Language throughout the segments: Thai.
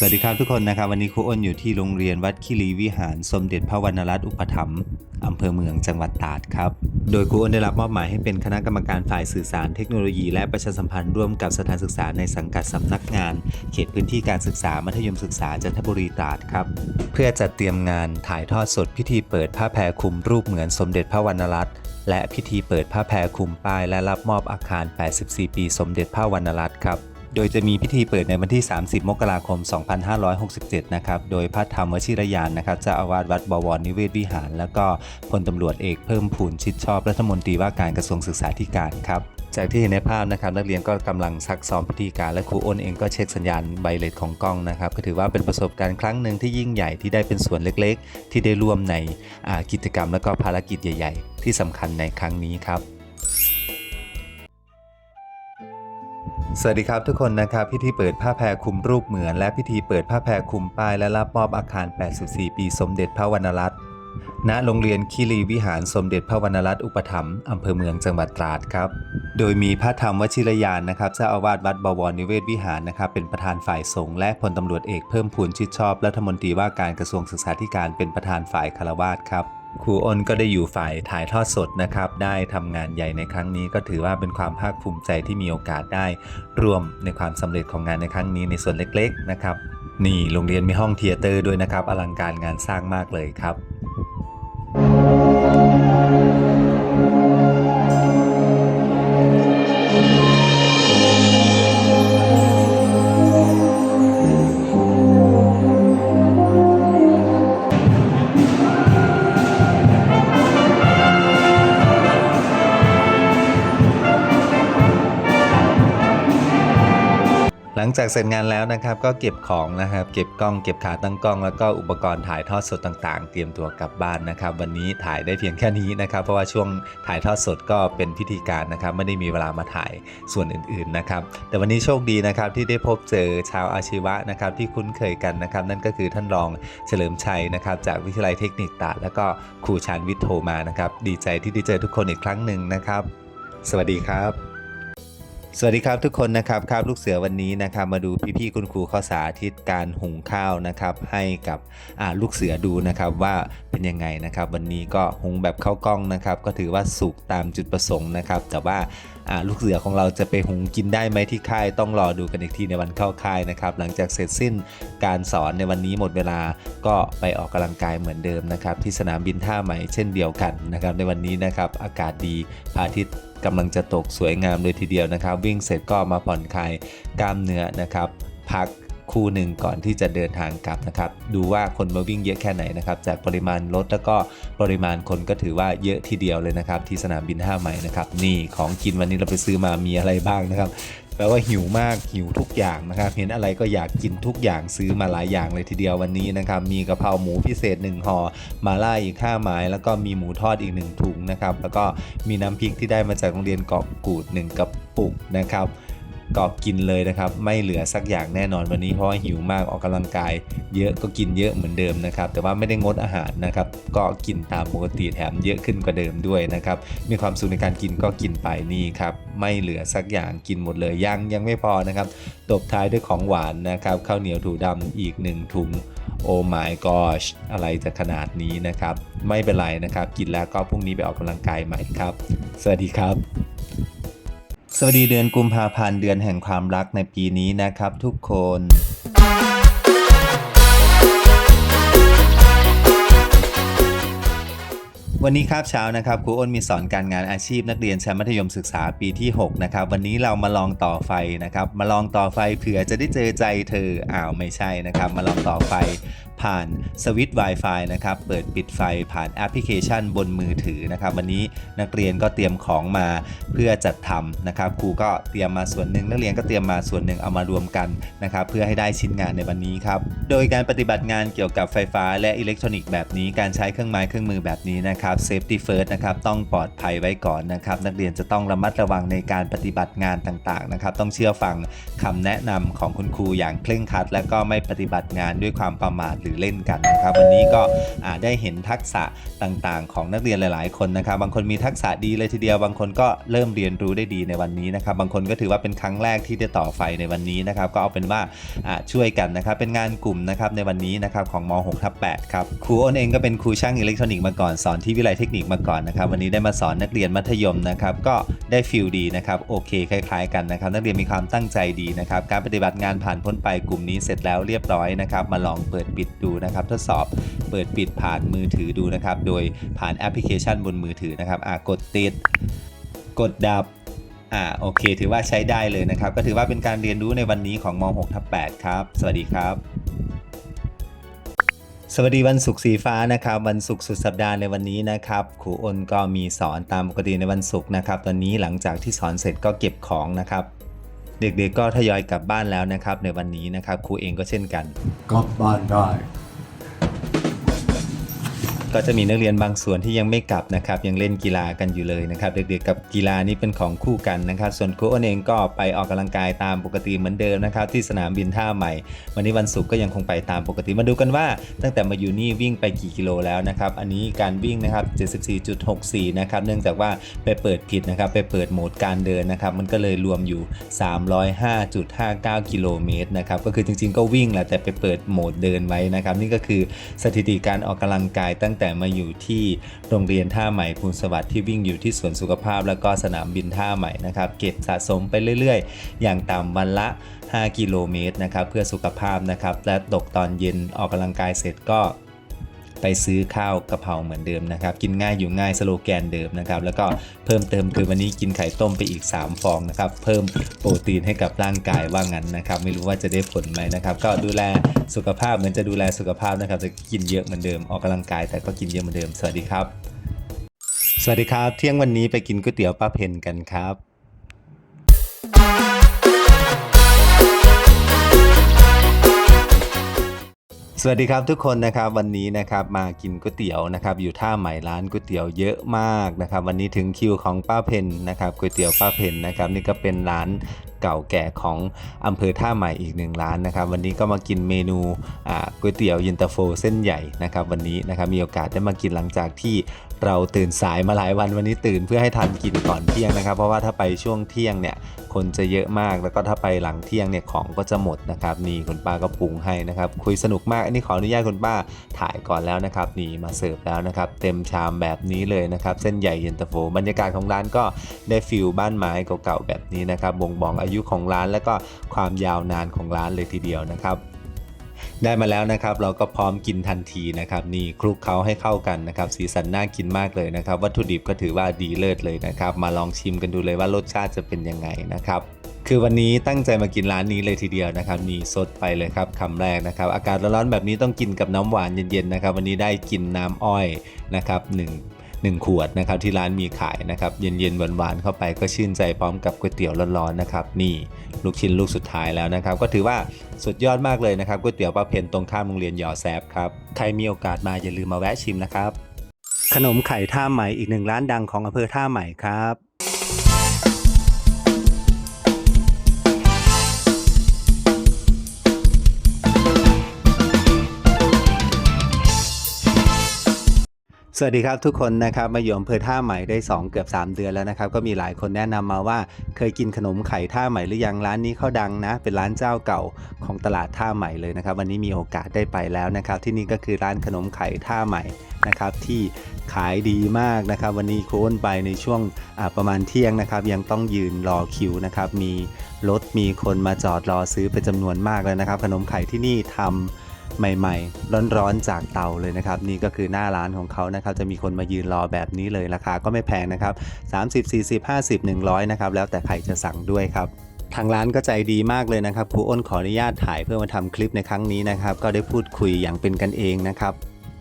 สวัสดีครับทุกคนนะครับวันนี้ครูอ้นอยู่ที่โรงเรียนวัดคิรีวิหาร สมเด็จพระวรรณรัตน์อุปถัมภ์อำเภอเมืองจังหวัดตราดครับ โดยครูอ้นได้รับมอบหมายให้เป็นคณะกรรมการฝ่ายสื่อสารเทคโนโลยีและประชาสัมพันธ์ร่วมกับสถานศึกษาในสังกัดสำนักงาน เขตพื้นที่การศึกษามัธยมศึกษาจันทบุรีตราดครับ เพื่อจัดเตรียมงานถ่ายทอดสดพิธีเปิดผ้าแพรคลุมรูปเหมือนสมเด็จพระวรรณรัตน์และพิธีเปิดผ้าแพรคลุมป้ายและรับมอบอาคาร 84 ปี สมเด็จพระวรรณรัตน์ครับ โดยจะมีพิธีเปิดในวันที่ 30 มกราคม 2567 นะครับ โดยพระธรรมวชิรยานนะครับเจ้าอาวาสวัดบวรนิเวศวิหาร แล้วก็พลตำรวจเอกเพิ่มพูนชิดชอบรัฐมนตรีว่าการกระทรวงศึกษาธิการครับจากที่เห็นในภาพนะครับนักเรียนก็กำลังซักซ้อมพิธีการและครูอ้นเองก็เช็คสัญญาณไบเลตของกล้องนะครับก็ถือว่าเป็นประสบการณ์ครั้งหนึ่งที่ยิ่งใหญ่ที่ได้เป็นส่วนเล็กๆ ที่ได้ร่วมในกิจกรรมและก็ภารกิจใหญ่ ๆ ที่สำคัญในครั้งนี้ครับ สวัสดีครับทุกคนนะครับพิธีเปิดผ้าแพรคุมรูปเหมือน และพิธีเปิดผ้าแพรคุมป้ายและรับมอบอาคาร 84 ปี สมเด็จพระวรรณรัตน์ณโรงเรียนคีรีวิหารสมเด็จพระวรรณรัตน์อุปถัมภ์อำเภอเมืองจังหวัดตราดครับ โดยมีพระธรรมวชิรยานนะครับเจ้าอาวาสวัดบวรนิเวศวิหารนะครับเป็นประธานฝ่ายสงฆ์และพลตำรวจเอกเพิ่มพูนชิดชอบรัฐมนตรีว่าการกระทรวงศึกษาธิการเป็นประธานฝ่ายคารวาสครับ ครูอ้นก็ได้อยู่ฝ่ายถ่ายทอดสดนะครับ ได้ทำงานใหญ่ในครั้งนี้ ก็ถือว่าเป็นความภาคภูมิใจที่มีโอกาสได้ร่วมในความสำเร็จของงานในครั้งนี้ในส่วนเล็ก ๆ นะครับ นี่โรงเรียนมีห้องเทียเตอร์ด้วยนะครับ อลังการงานสร้างมากเลยครับ จากเสร็จงานแล้วนะครับ ก็เก็บของนะครับ เก็บกล้อง เก็บขาตั้งกล้อง แล้วก็อุปกรณ์ถ่ายทอดสดต่างๆ เตรียมตัวกลับบ้านนะครับ วันนี้ถ่ายได้เพียงแค่นี้นะครับ เพราะว่าช่วงถ่ายทอดสดก็เป็นพิธีการนะครับ ไม่ได้มีเวลามาถ่ายส่วนอื่นๆนะครับ แต่วันนี้โชคดีนะครับที่ได้พบเจอชาวอาชีวะนะครับที่คุ้นเคยกันนะครับ นั่นก็คือท่านรองเฉลิมชัยนะครับ จากวิทยาลัยเทคนิคตราดแล้วก็ครูชานวิทย์โทมานะครับ ดีใจที่ได้เจอทุกคนอีกครั้งหนึ่งนะครับ สวัสดีครับ สวัสดีครับทุกคนนะครับครับลูกเสือวันนี้นะครับมาดูพี่ๆคุณครูข้อสาธิตการหุงข้าวนะครับให้กับลูกเสือดูนะครับว่าเป็นยังไงนะครับ วันนี้ก็หุงแบบข้าวกล้องนะครับ ก็ถือว่าสุกตามจุดประสงค์นะครับ แต่ว่า ลูกเสือของเราจะไปหุงกินได้ไหมที่ค่ายต้องรอดูกันอีกทีในวันเข้าค่ายนะครับ หลังจากเสร็จสิ้นการสอนในวันนี้หมดเวลาก็ไปออกกำลังกายเหมือนเดิมนะครับ ที่สนามบินท่าใหม่เช่นเดียวกันนะครับ ในวันนี้นะครับอากาศดีพระอาทิตย์กำลังจะตกสวยงามเลยทีเดียวนะครับ วิ่งเสร็จก็มาผ่อนคลายกล้ามเนื้อนะครับ พัก คู่หนึ่งก่อนที่จะเดินทางกลับนะครับ ดูว่าคนมาวิ่งเยอะแค่ไหนนะครับ จากปริมาณรถแล้วก็ปริมาณคนก็ถือว่าเยอะทีเดียวเลยนะครับ ที่สนามบินท่าใหม่นะครับนี่ของกินวันนี้เราไปซื้อมามีอะไรบ้างนะครับแปลว่าหิวมากหิวทุกอย่างนะครับ เห็นอะไรก็อยากกินทุกอย่างซื้อมาหลายอย่างเลยทีเดียววันนี้นะครับ มีกะเพราหมูพิเศษ1ห่อมาล่าอีก5ไม้แล้วก็มีหมูทอดอีก1ถุงนะครับ แล้วก็มีน้ำพริกที่ได้มาจากโรงเรียนเกาะกูด1กระปุกนะครับ ก็กินเลยนะครับ ไม่เหลือสักอย่างแน่นอนวันนี้เพราะว่าหิวมากออกกำลังกาย เยอะก็กินเยอะเหมือนเดิมนะครับ แต่ว่าไม่ได้งดอาหารนะครับ ก็กินตามปกติแถมเยอะขึ้นกว่าเดิมด้วยนะครับ มีความสุขในการกินก็กินไปนี่ครับ ไม่เหลือสักอย่างกินหมดเลยยังยังไม่พอนะครับ ตบท้ายด้วยของหวานนะครับข้าวเหนียวถูดำอีก1ถุงโอ้ my gosh อะไรจะขนาดนี้นะครับ ไม่เป็นไรนะครับ กินแล้วก็พรุ่งนี้ไปออกกำลังกายใหม่ครับ สวัสดีครับ สวัสดีเดือนกุมภาพันธ์เดือนแห่งความรักในปีนี้นะครับทุกคน วันนี้คาบเช้านะครับครูอ้นมีสอนการงานอาชีพนักเรียนชั้นมัธยมศึกษาปีที่ 6 นะครับ วันนี้เรามาลองต่อไฟนะครับ มาลองต่อไฟเผื่อจะได้เจอใจเธออ้าวไม่ใช่นะครับ มาลองต่อไฟผ่านสวิตช์ Wi-Fi นะครับ เปิดปิดไฟผ่านแอปพลิเคชันบนมือถือนะครับ วันนี้นักเรียนก็เตรียมของมาเพื่อจัดทำนะครับ ครูก็เตรียมมาส่วนหนึ่งนักเรียนก็เตรียมมาส่วนหนึ่งเอามารวมกันนะครับ เพื่อให้ได้ชิ้นงานในวันนี้ครับ โดยการปฏิบัติงานเกี่ยวกับไฟฟ้าและอิเล็กทรอนิกส์แบบนี้ การใช้เครื่องไม้เครื่องมือแบบนี้นะครับ safety first นะครับต้องปลอดภัยไว้ก่อนนะครับ นักเรียนจะต้องระมัดระวังในการปฏิบัติงานต่างๆนะครับ ต้องเชื่อฟังคำแนะนำของคุณครูอย่างเคร่งครัด และก็ไม่ปฏิบัติงานด้วยความประมาทหรือเล่นกันนะครับ วันนี้ก็ได้เห็นทักษะต่างๆ ของนักเรียนหลาย ๆ คนนะครับ บางคนมีทักษะดีเลยทีเดียว บางคนก็เริ่มเรียนรู้ได้ดีในวันนี้นะครับ บางคนก็ถือว่าเป็นครั้งแรกที่ได้ต่อไฟในวันนี้นะครับ ก็เอาเป็นว่าอ่าช่วยกันนะครับ เป็นงานกลุ่มนะครับในวันนี้นะครับของม 6 ทับ8ครับ ครูอ้นเองก็เป็นครูช่างอิเล็กทรอนิกส์มาก่อนสอนที่วิไลเทคนิคมาก่อนนะครับ วันนี้ได้มาสอนนักเรียนมัธยมนะครับ ก็ได้ฟิลดีนะครับโอเคคล้าย ๆ กันนะครับ นักเรียนมีความตั้งใจดีนะครับ การปฏิบัติงานผ่านพ้นไปกลุ่มนี้เสร็จแล้วเรียบร้อยนะครับ มาลองเปิดปิดดูนะครับ ทดสอบเปิดปิดผ่านมือถือดูนะครับ โดยผ่านแอปพลิเคชันบนมือถือนะครับอ่ากดติด กดดับอ่าโอเค ถือว่าใช้ได้เลยนะครับ ก็ถือว่าเป็นการเรียนรู้ในวันนี้ของม 6 ทับ8ครับ สวัสดีครับ สวัสดีวันศุกร์สีฟ้านะครับวันศุกร์สุดสัปดาห์ในวันนี้นะครับครูอ้นก็มีสอนตามปกติในวันศุกร์นะครับ ตอนนี้หลังจากที่สอนเสร็จก็เก็บของนะครับ เด็กๆก็ทยอยกลับบ้านแล้วนะครับ ในวันนี้นะครับครูเองก็เช่นกัน กลับบ้านได้ ก็จะมีนักเรียนบางส่วนที่ยังไม่กลับนะครับยังเล่นกีฬากันอยู่เลยนะครับเด็กๆกับกีฬานี่เป็นของคู่กันนะครับ ส่วนครูอ้นเองก็ไปออกกำลังกายตามปกติเหมือนเดิมนะครับที่สนามบินท่าใหม่ วันนี้วันศุกร์ก็ยังคงไปตามปกติมาดูกันว่า ตั้งแต่มาอยู่นี่วิ่งไปกี่กิโลแล้วนะครับอันนี้การวิ่งนะครับ 74.64 นะครับเนื่องจากว่าไปเปิดผิดนะครับไปเปิดโหมดการเดินนะครับมันก็เลยรวมอยู่ 305.59 กิโลเมตรนะครับก็คือจริงๆก็วิ่งแหละแต่ไปเปิดโหมดเดินไว้นะครับนี่ก็คือสถิติการออกกำลังกายตั้งแต่มาอยู่ที่โรงเรียนท่าใหม่ภูลสวัสดิ์ที่วิ่งอยู่ที่สวนสุขภาพ แล้วก็สนามบินท่าใหม่นะครับเก็บสะสมไปเรื่อยๆ อย่างต่ำวันละ 5 กิโลเมตรนะครับเพื่อสุขภาพนะครับและตกตอนเย็นออกกำลังกายเสร็จก็ ไปซื้อข้าวกะเพราเหมือนเดิมนะครับ กินง่ายอยู่ง่ายสโลแกนเดิมนะครับ แล้วก็เพิ่มเติมคือวันนี้กินไข่ต้มไปอีก 3 ฟองนะครับ เพิ่มโปรตีนให้กับร่างกายว่างั้นนะครับ ไม่รู้ว่าจะได้ผลไหมนะครับ ก็ดูแลสุขภาพเหมือนจะดูแลสุขภาพนะครับ จะกินเยอะเหมือนเดิมออกกำลังกาย แต่ก็กินเยอะเหมือนเดิม สวัสดีครับ สวัสดีครับ เที่ยงวันนี้ไปกินก๋วยเตี๋ยวป้าเพนกันครับ สวัสดีครับทุกคนนะครับวันนี้นะครับมากินก๋วยเตี๋ยวนะครับอยู่ท่าใหม่ร้านก๋วยเตี๋ยวเยอะมากนะครับวันนี้ถึงคิวของป้าเพนนะครับก๋วยเตี๋ยวป้าเพนนะครับนี่ก็เป็นร้านเก่าแก่ของอำเภอท่าใหม่อีกหนึ่งร้านนะครับวันนี้ก็มากินเมนูก๋วยเตี๋ยวเย็นตาโฟเส้นใหญ่นะครับวันนี้นะครับมีโอกาสได้มากินหลังจากที่เราตื่นสายมาหลายวันวันนี้ตื่นเพื่อให้ทันกินก่อนเที่ยงนะครับ เพราะว่าถ้าไปช่วงเที่ยงเนี่ยคนจะเยอะมากแล้วก็ถ้าไปหลังเที่ยงเนี่ยของก็จะหมดนะครับนี่คุณป้าก็ปรุงให้นะครับคุยสนุกมากอันนี้ขออนุญาตคุณป้าถ่ายก่อนแล้วนะครับนี่มาเสิร์ฟแล้วนะครับ เต็มชามแบบนี้เลยนะครับ เส้นใหญ่เย็นตาโฟบรรยากาศของร้านก็ได้ฟิลบ้านไม้เก่าๆแบบนี้นะครับบ่งบอกอายุของร้านแล้วก็ความยาวนานของร้านเลยทีเดียวนะครับได้มาแล้วนะครับเราก็พร้อมกินทันทีนะครับนี่คลุกเค้าให้เข้ากันนะครับสีสันน่ากินมากเลยนะครับ วัตถุดิบก็ถือว่าดีเลิศเลยนะครับ มาลองชิมกันดูเลยว่ารสชาติจะเป็นยังไงนะครับ คือวันนี้ตั้งใจมากินร้านนี้เลยทีเดียวนะครับนี่สดไปเลยครับคำแรกนะครับ อากาศร้อนๆแบบนี้ต้องกินกับน้ำหวานเย็นๆนะครับ วันนี้ได้กินน้ำอ้อยนะครับหนึ่ง1ขวดนะครับที่ร้านมีขายนะครับเย็นๆหวานๆเข้าไปก็ชื่นใจพร้อมกับก๋วยเตี๋ยวร้อนๆนะครับนี่ลูกชิ้นลูกสุดท้ายแล้วนะครับ ก็ถือว่าสุดยอดมากเลยนะครับก๋วยเตี๋ยวป้าเพนตรงข้ามโรงเรียนหยอแซบครับใครมีโอกาสมาอย่าลืมมาแวะชิมนะครับ ขนมไข่ท่าใหม่อีกหนึ่งร้านดังของอำเภอท่าใหม่ครับ สวัสดีครับทุกคนนะครับมาอยู่อำเภอท่าใหม่ได้ 2 เกือบ 3 เดือนแล้วนะครับ ก็มีหลายคนแนะนำมาว่าเคยกินขนมไข่ท่าใหม่หรือยังร้านนี้เขาดังนะ เป็นร้านเจ้าเก่าของตลาดท่าใหม่เลยนะครับ วันนี้มีโอกาสได้ไปแล้วนะครับ ที่นี่ก็คือร้านขนมไข่ท่าใหม่นะครับที่ขายดีมากนะครับ วันนี้โค้นไปในช่วงประมาณเที่ยงนะครับ ยังต้องยืนรอคิวนะครับมีรถมีคนมาจอดรอซื้อเป็นจำนวนมากเลยนะครับ ขนมไข่ที่นี่ทำ ใหม่ๆ ร้อนๆจากเตาเลยนะครับ นี่ก็คือหน้าร้านของเขานะครับ จะมีคนมายืนรอแบบนี้เลยราคาก็ไม่แพงนะครับ 30 40 50 100 นะครับ แล้วแต่ใครจะสั่งด้วยครับทางร้านก็ใจดีมากเลยนะครับครูอ้นขออนุญาตถ่ายเพื่อมาทำคลิปในครั้งนี้นะครับ ก็ได้พูดคุยอย่างเป็นกันเองนะครับ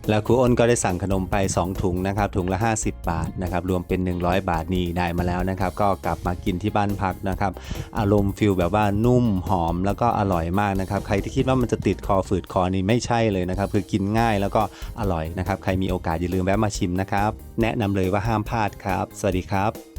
แล้วครูอ้นก็ได้สั่งขนมไป 2 ถุงนะครับถุงละ 50 บาทนะครับรวมเป็น 100 บาทนี่ได้มาแล้วนะครับ ก็กลับมากินที่บ้านพักนะครับ อารมณ์ฟิลแบบว่านุ่มหอมแล้วก็อร่อยมากนะครับ ใครที่คิดว่ามันจะติดคอฝืดคอนี่ไม่ใช่เลยนะครับ คือกินง่ายแล้วก็อร่อยนะครับ ใครมีโอกาสอย่าลืมแวะมาชิมนะครับ แนะนำเลยว่าห้ามพลาดครับ สวัสดีครับ